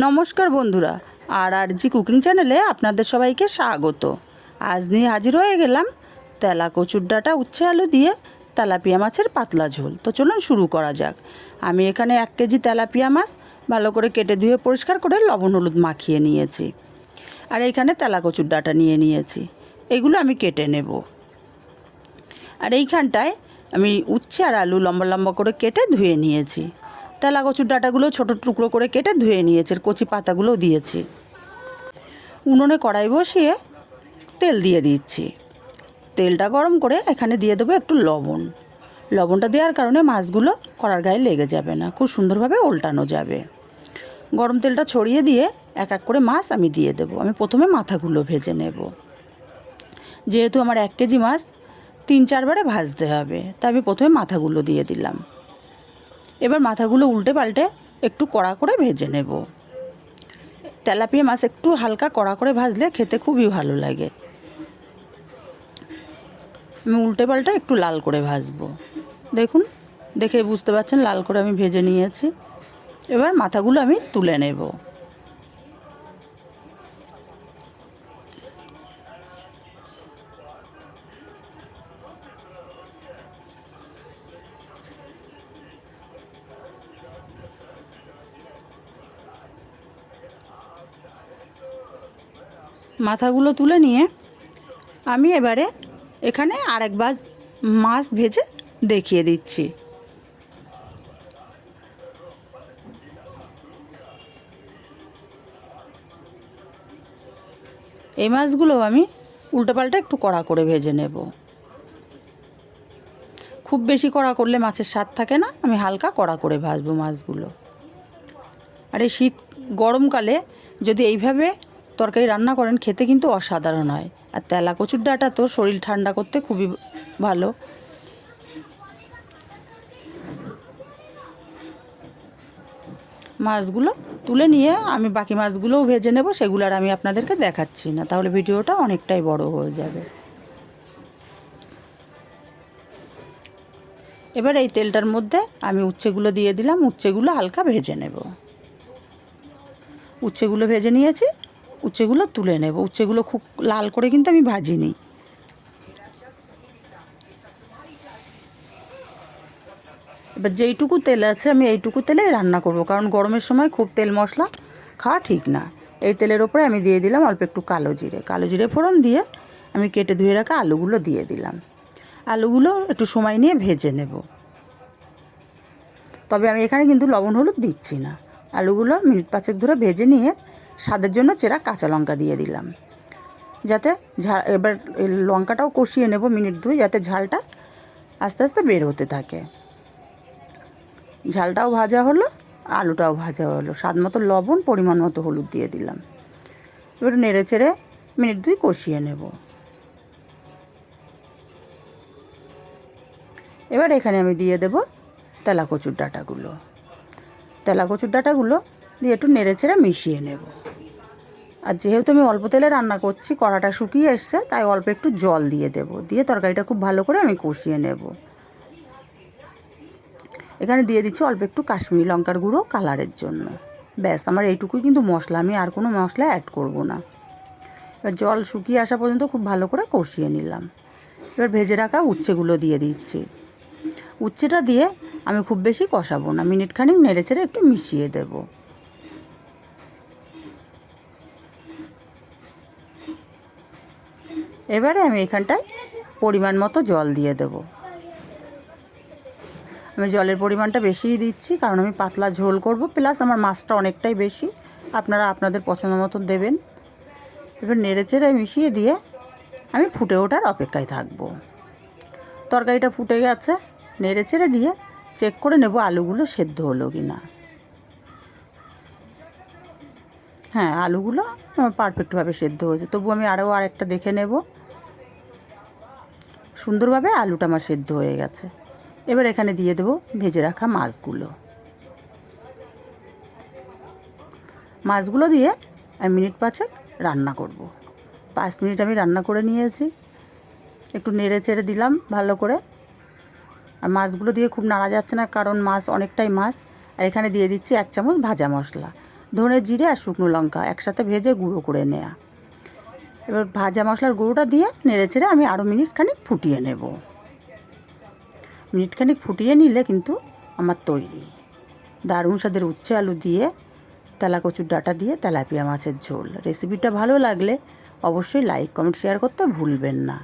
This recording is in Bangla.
নমস্কার বন্ধুরা আর আর জি কুকিং চ্যানেলে আপনাদের সবাইকে স্বাগত। আজ নিয়ে হাজির হয়ে গেলাম তেলা কচুর ডাঁটা উচ্ছে আলু দিয়ে তেলাপিয়া মাছের পাতলা ঝোল। তো চলুন শুরু করা যাক। আমি এখানে এক কেজি তেলাপিয়া মাছ, ভালো করে কেটে ধুয়ে পরিষ্কার করে লবণ হলুদ মাখিয়ে নিয়েছি। আর এইখানে তেলা কচুর ডাঁটা নিয়ে নিয়েছি। এগুলো আমি কেটে নেব। আর এইখানটায় আমি উচ্ছে আর আলু লম্বা লম্বা করে কেটে ধুয়ে নিয়েছি। তেলা কচুর ডাঁটাগুলো ছোটো টুকরো করে কেটে ধুয়ে নিয়েছি, কচি পাতাগুলো দিয়েছি। উনুনে কড়াই বসিয়ে তেল দিয়ে দিচ্ছি। তেলটা গরম করে এখানে দিয়ে দেবো একটু লবণ। লবণটা দেওয়ার কারণে মাছগুলো কড়ার গায়ে লেগে যাবে না, খুব সুন্দরভাবে উল্টানো যাবে। গরম তেলটা ছড়িয়ে দিয়ে এক এক করে মাছ আমি দিয়ে দেবো। আমি প্রথমে মাথাগুলো ভেজে নেব। যেহেতু আমার এক কেজি মাছ তিন চারবারে ভাজতে হবে, তাই আমি প্রথমে মাথাগুলো দিয়ে দিলাম। মাথাগুলো উল্টে পাল্টে একটু কড়া করে ভেজে নেব। তেলাপিয়া মাছ একটু হালকা কড়া করে ভাজলে খেতে খুবই ভালো লাগে। আমি উল্টে পাল্টা একটু লাল করে ভাজবো। দেখুন, দেখে বুঝতে পারছেন, লাল করে আমি ভেজে নিয়েছি। এবার মাথাগুলো আমি তুলে নেব। মাথাগুলো তুলে নিয়ে আমি এবারে এখানে আরেক বাস মাছ ভেজে দেখিয়ে দিচ্ছি। এই মাছগুলো আমি উল্টোপাল্টা একটু কড়া করে ভেজে নেব। খুব বেশি কড়া করলে মাছের স্বাদ থাকে না, আমি হালকা কড়া করে ভাজবো মাছগুলো। আর এই শীত গরমকালে যদি এইভাবে তরকারি রান্না করেন খেতে কিন্তু অসাধারণ হয়। আর তেলা কচুর ডাঁটা তো শরীর ঠান্ডা করতে খুবই ভালো। মাছগুলো তুলে নিয়ে আমি বাকি মাছগুলোও ভেজে নেব, সেগুলো আর আমি আপনাদেরকে দেখাচ্ছি না। তাহলে ভিডিওটা অনেকটাই বড় হয়ে যাবে। এবার এই তেলটার মধ্যে আমি উচ্ছেগুলো দিয়ে দিলাম, উচ্ছেগুলো হালকা ভেজে নেব। উচ্ছেগুলো ভেজে নিয়েছি উচ্ছেগুলো তুলে নেব। উচ্ছেগুলো খুব লাল করে কিন্তু আমি ভাজিনি। এবার যেইটুকু তেল আছে আমি এইটুকু তেলে রান্না করব, কারণ গরমের সময় খুব তেল মশলা খাওয়া ঠিক না। এই তেলের ওপরে আমি দিয়ে দিলাম অল্প একটু কালো জিরে। কালো জিরে ফোড়ন দিয়ে আমি কেটে ধুয়ে রাখা আলুগুলো দিয়ে দিলাম। আলুগুলো একটু সময় নিয়ে ভেজে নেব। তবে আমি এখানে কিন্তু লবণ হলুদ দিচ্ছি না। আলুগুলো মিনিট পাঁচেক ধরে ভেজে নিয়ে স্বাদের জন্য চেরা কাঁচা লঙ্কা দিয়ে দিলাম। যাতে ঝাল, এবার লঙ্কাটাও কষিয়ে নেব মিনিট দুই, যাতে ঝালটা আস্তে আস্তে বের হতে থাকে। ঝালটাও ভাজা হলো, আলুটাও ভাজা হলো। স্বাদ মতো লবণ, পরিমাণ মতো হলুদ দিয়ে দিলাম। এবার নেড়ে চেড়ে মিনিট দুই কষিয়ে নেব। এবার এখানে আমি দিয়ে দেব তেলা কচুর ডাঁটাগুলো। তেলা কচুর ডাঁটাগুলো দিয়ে একটু নেড়ে চেড়ে মিশিয়ে নেব। আর যেহেতু আমি অল্প তেলে রান্না করছি, কড়াটা শুকিয়ে এসছে, তাই অল্প একটু জল দিয়ে দেব। দিয়ে তরকারিটা খুব ভালো করে আমি কষিয়ে নেব। এখানে দিয়ে দিচ্ছি অল্প একটু কাশ্মীরি লঙ্কার গুঁড়ো কালারের জন্য। ব্যাস, আমার এইটুকুই কিন্তু মশলা। আমি আর কোনো মশলা অ্যাড করব না। এবার জল শুকিয়ে আসা পর্যন্ত খুব ভালো করে কষিয়ে নিলাম। এবার ভেজে রাখা উচ্ছেগুলো দিয়ে দিচ্ছি। উচ্ছেটা দিয়ে আমি খুব বেশি কষাবো না। মিনিট খানিক নেড়ে চেড়ে একটু মিশিয়ে দেবো। এবারে আমি এখানটায় পরিমাণ মতো জল দিয়ে দেব। আমি জলের পরিমাণটা বেশিই দিচ্ছি, কারণ আমি পাতলা ঝোল করব। প্লাস আমার মাছটা অনেকটাই বেশি। আপনারা আপনাদের পছন্দ মতো দেবেন। এবার নেড়ে চেড়ে মিশিয়ে দিয়ে আমি ফুটে ওঠার অপেক্ষায় থাকব। তরকারিটা ফুটে গেছে। নেড়ে চেড়ে দিয়ে চেক করে নেব আলুগুলো সেদ্ধ হলো কি না হ্যাঁ আলুগুলো আমার পারফেক্টভাবে সেদ্ধ হয়েছে। তবু আমি আরও আরেকটা দেখে নেব। সুন্দরভাবে আলুটা আমার সেদ্ধ হয়ে গেছে। এবার এখানে দিয়ে দেবো ভেজে রাখা মাছগুলো। মাছগুলো দিয়ে আমি মিনিট পাঁচেক রান্না করব। পাঁচ মিনিট আমি রান্না করে নিয়েছি। একটু নেড়ে চেড়ে দিলাম ভালো করে। আর মাছগুলো দিয়ে খুব নাড়া যাচ্ছে না কারণ মাছ অনেকটাই মাছ। আর এখানে দিয়ে দিচ্ছি এক চামচ ভাজা মশলা। ধনে জিরে আর শুকনো লঙ্কা একসাথে ভেজে গুঁড়ো করে নেওয়া এবার ভাজা মশলার গুঁড়োটা দিয়ে নেড়ে চেড়ে আমি আরও মিনিট খানিক ফুটিয়ে নেব। মিনিট খানিক ফুটিয়ে নিলে কিন্তু আমার তৈরি। দারুণ স্বাদের উচ্ছে আলু দিয়ে তেলা কচুর ডাটা দিয়ে তেলাপিয়া মাছের ঝোল। রেসিপিটা ভালো লাগলে অবশ্যই লাইক, কমেন্ট, শেয়ার করতে ভুলবেন না।